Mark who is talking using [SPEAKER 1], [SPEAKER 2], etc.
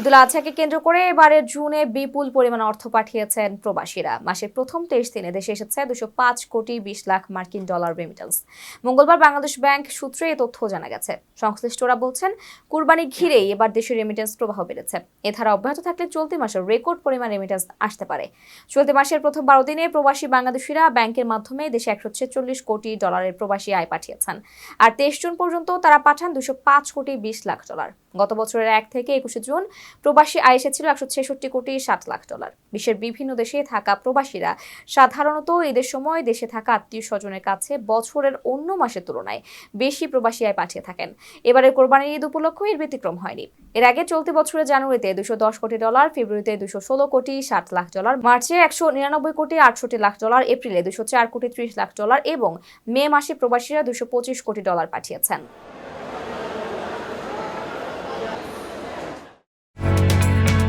[SPEAKER 1] ঈদুল আজহাকে কেন্দ্র করে এবারে জুনে বিপুল পরিমাণ অর্থ পাঠিয়েছেন প্রবাসীরা। মাসের প্রথম তেইশ দিনে দেশে এসেছে দুশো পাঁচ কোটি বিশ লাখ মার্কিন ডলার রেমিটেন্স মঙ্গলবার বাংলাদেশ ব্যাংক সূত্রে এই তথ্য জানা গেছে। সংশ্লিষ্টরা বলছেন, কুরবানি ঘিরেই এবার দেশে রেমিটেন্স প্রবাহ বেড়েছে। এ ধারা অব্যাহত থাকলে চলতি মাসে রেকর্ড পরিমাণ রেমিটেন্স আসতে পারে। চলতি মাসের প্রথম বারো দিনে প্রবাসী বাংলাদেশিরা ব্যাংকের মাধ্যমে দেশে একশো ছেচল্লিশ কোটি ডলারের প্রবাসী আয় পাঠিয়েছেন। আর তেইশ জুন পর্যন্ত তারা পাঠান দুশো পাঁচ কোটি বিশ লাখ ডলার। গত বছরের এক থেকে একুশে জুন প্রবাসী আয় এসেছিল একশো ছেষট্টি কোটি ষাট লাখ ডলার। বিশ্বের বিভিন্ন দেশে থাকা প্রবাসীরা সাধারণত ঈদের সময় দেশে থাকা আত্মীয় স্বজনের কাছে বছরের অন্য মাসের তুলনায় বেশি প্রবাসী আয় পাঠিয়ে থাকেন। এবারে কোরবানির ঈদ উপলক্ষে এর ব্যতিক্রম হয়নি। এর আগে চলতি বছরের জানুয়ারিতে দুশো দশ কোটি ডলার, ফেব্রুয়ারিতে দুশো ষোলো কোটি ষাট লাখ ডলার, মার্চে একশো নিরানব্বই কোটি আটষট্টি লাখ ডলার, এপ্রিলে দুশো চার কোটি ত্রিশ লাখ ডলার এবং মে মাসে প্রবাসীরা দুশো পঁচিশ কোটি ডলার পাঠিয়েছেন।